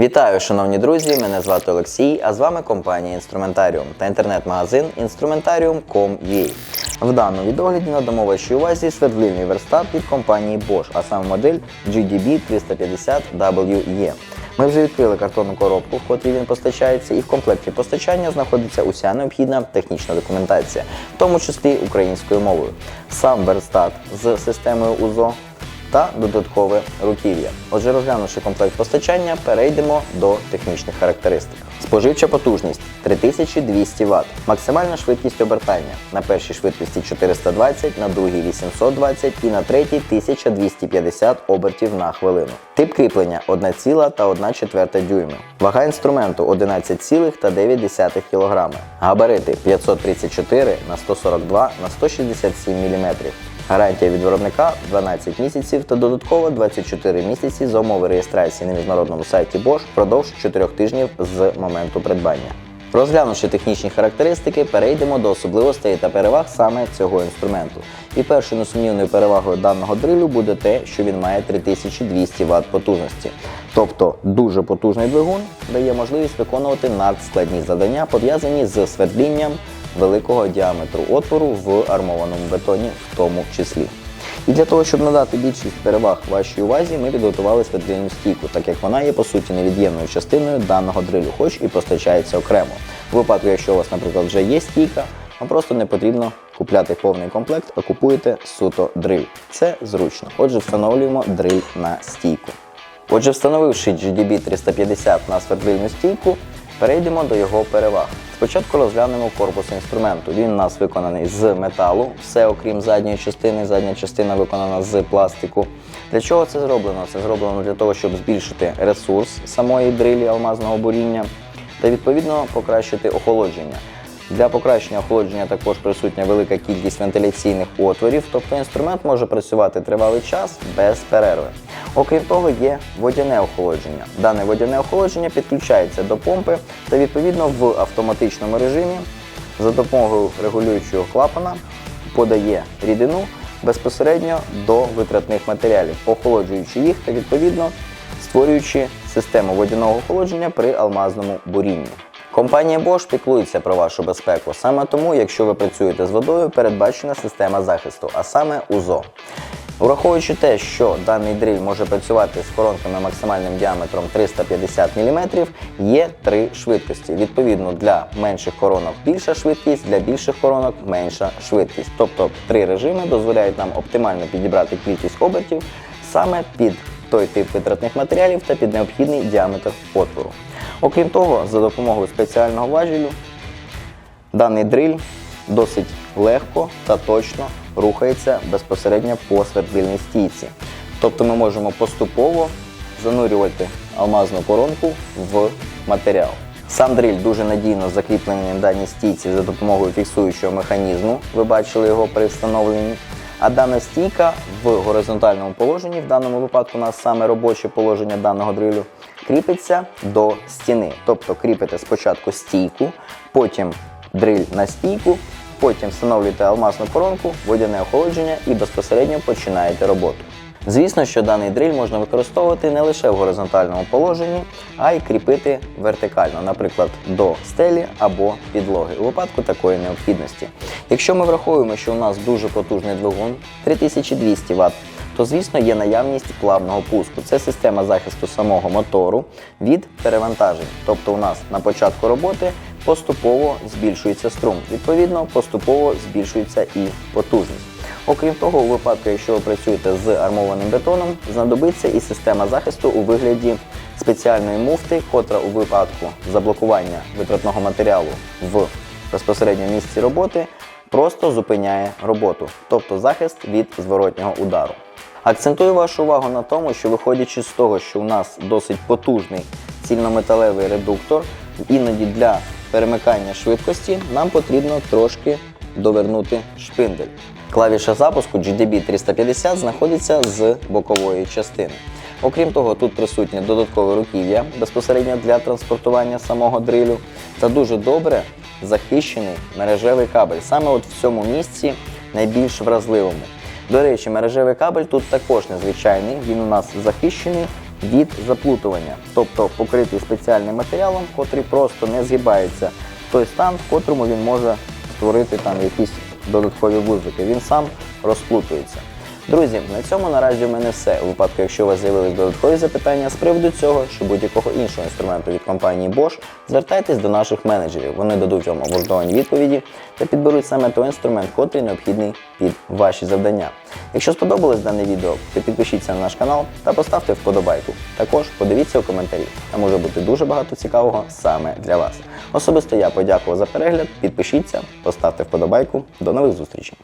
Вітаю, шановні друзі! Мене звати Олексій, а з вами компанія Інструментаріум та інтернет-магазин Instrumentarium.com.ua. В даному відогляді надамо вашій увазі свердлильний верстат від компанії Bosch, а саме модель GDB 350WE. Ми вже відкрили картонну коробку, в котрій він постачається, і в комплекті постачання знаходиться уся необхідна технічна документація, в тому числі українською мовою. Сам верстат з системою УЗО та додаткове руків'я. Отже, розглянувши комплект постачання, перейдемо до технічних характеристик. Споживча потужність 3200 Вт, максимальна швидкість обертання на першій швидкості 420, на другій 820 і на третій 1250 обертів на хвилину. Тип кріплення 1,1 дюйми. Вага інструменту 11,9 кг. Габарити 534 на 142 на 167 мм. Гарантія від виробника 12 місяців та додатково 24 місяці за умови реєстрації на міжнародному сайті Bosch впродовж 4 тижнів з моменту придбання. Розглянувши технічні характеристики, перейдемо до особливостей та переваг саме цього інструменту. І першою несумнівною перевагою даного дрилю буде те, що він має 3200 Вт потужності. Тобто дуже потужний двигун дає можливість виконувати надскладні завдання, пов'язані з свердлінням великого діаметру отвору в армованому бетоні в тому числі. І для того, щоб надати більшість переваг вашій увазі, ми підготували свердлильну стійку, так як вона є по суті невід'ємною частиною даного дрилю, хоч і постачається окремо. У випадку, якщо у вас, наприклад, вже є стійка, вам просто не потрібно купляти повний комплект, а купуєте суто дриль. Це зручно. Отже, встановлюємо дриль на стійку. Отже, встановивши GDB 350 на свердлильну стійку, перейдемо до його переваг. Спочатку розглянемо корпус інструменту. Він у нас виконаний з металу, все окрім задньої частини. Задня частина виконана з пластику. Для чого це зроблено? Це зроблено для того, щоб збільшити ресурс самої дрилі алмазного буріння та відповідно покращити охолодження. Для покращення охолодження також присутня велика кількість вентиляційних отворів, тобто інструмент може працювати тривалий час без перерви. Окрім того, є водяне охолодження. Дане водяне охолодження підключається до помпи та відповідно в автоматичному режимі за допомогою регулюючого клапана подає рідину безпосередньо до витратних матеріалів, охолоджуючи їх та відповідно створюючи систему водяного охолодження при алмазному бурінні. Компанія Bosch піклується про вашу безпеку. Саме тому, якщо ви працюєте з водою, передбачена система захисту, а саме УЗО. Враховуючи те, що даний дриль може працювати з коронками максимальним діаметром 350 мм, є три швидкості. Відповідно, для менших коронок більша швидкість, для більших коронок менша швидкість. Тобто три режими дозволяють нам оптимально підібрати кількість обертів саме під той тип витратних матеріалів та під необхідний діаметр отвору. Окрім того, за допомогою спеціального важелю даний дриль досить легко та точно рухається безпосередньо по свердлильній стійці. Тобто ми можемо поступово занурювати алмазну коронку в матеріал. Сам дриль дуже надійно закріплений на даній стійці за допомогою фіксуючого механізму. Ви бачили його при встановленні. А дана стійка в горизонтальному положенні, в даному випадку у нас саме робоче положення даного дрилю, кріпиться до стіни. Тобто кріпите спочатку стійку, потім дриль на стійку, потім встановлюєте алмазну коронку, водяне охолодження і безпосередньо починаєте роботу. Звісно, що даний дриль можна використовувати не лише в горизонтальному положенні, а й кріпити вертикально, наприклад, до стелі або підлоги у випадку такої необхідності. Якщо ми враховуємо, що у нас дуже потужний двигун 3200 Вт, то звісно є наявність плавного пуску. Це система захисту самого мотору від перевантажень. Тобто у нас на початку роботи поступово збільшується струм. Відповідно, поступово збільшується і потужність. Окрім того, у випадку, якщо ви працюєте з армованим бетоном, знадобиться і система захисту у вигляді спеціальної муфти, котра у випадку заблокування витратного матеріалу в безпосередньо місці роботи просто зупиняє роботу, тобто захист від зворотнього удару. Акцентую вашу увагу на тому, що виходячи з того, що у нас досить потужний цільнометалевий редуктор, іноді для перемикання швидкості нам потрібно трошки довернути шпиндель. Клавіша запуску GDB 350 знаходиться з бокової частини. Окрім того, тут присутнє додаткове руків'я безпосередньо для транспортування самого дрилю та дуже добре захищений мережевий кабель. Саме от в цьому місці найбільш вразливому. До речі, мережевий кабель тут також незвичайний, він у нас захищений від заплутування, тобто покритий спеціальним матеріалом, котрий просто не згибається в той стан, в котрому він може створити там якісь додаткові вузлики. Він сам розплутується. Друзі, на цьому наразі у мене все. У випадку, якщо у вас з'явились додаткові запитання з приводу цього чи будь-якого іншого інструменту від компанії Bosch, звертайтесь до наших менеджерів. Вони дадуть вам обґрунтовані відповіді та підберуть саме той інструмент, котрий необхідний під ваші завдання. Якщо сподобалось дане відео, то підпишіться на наш канал та поставте вподобайку. Також подивіться у коментарі. Там може бути дуже багато цікавого саме для вас. Особисто я подякував за перегляд. Підпишіться, поставте вподобайку. До нових зустрічей.